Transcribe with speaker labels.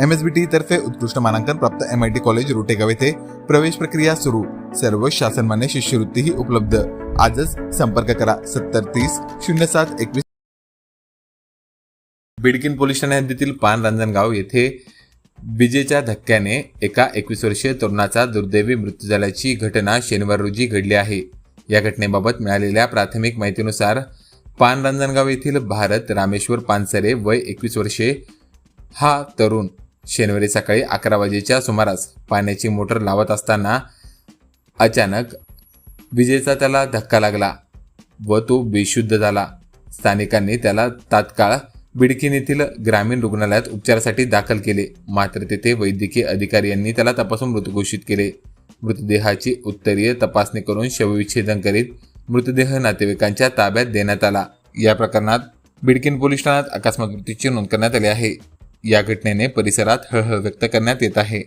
Speaker 1: M S बी T तर्फे उत्कृष्ट मानांकन प्राप्त M I T college Rotegaon येथे प्रवेश प्रक्रिया सुरू. सर्व शासनमान्य शिष्यवृत्तीही उपलब्ध. आजच संपर्क करा. सत्तर तीस शून्य सात एकवीस. बिडकिन पोलीस ठाणे हद्दीतील पान रांजणगाव येथे विजेच्या धक्क्याने एका एकवीस वर्षीय तरुणाचा दुर्दैवी मृत्यू झाल्याची घटना शनिवार रोजी घडली आहे. या घटनेबाबत मिळालेल्या प्राथमिक माहितीनुसार पान रांजणगाव येथील भारत रामेश्वर पानसरे वय एकवीस वर्षे हा तरुण शनिवारी सकाळी अकरा वाजेच्या सुमारास पाण्याची मोटर लावत असताना अचानक विजेचा त्याला धक्का लागला व तो बेशुद्ध झाला. स्थानिकांनी त्याला तात्काळ बिडकीन येथील ग्रामीण रुग्णालयात उपचारासाठी दाखल केले. मात्र तेथे वैद्यकीय अधिकारी यांनी त्याला तपासून मृत घोषित केले. मृतदेहाची उत्तरीय तपासणी करून शवविच्छेदन करीत मृतदेह नातेवाईकांच्या ताब्यात देण्यात आला. या प्रकरणात बिडकीन पोलीस ठाण्यात अकस्मात मृत्यूची नोंद करण्यात आली आहे. या घटनेने परिसरात हळहळ व्यक्त करण्यात येत आहे.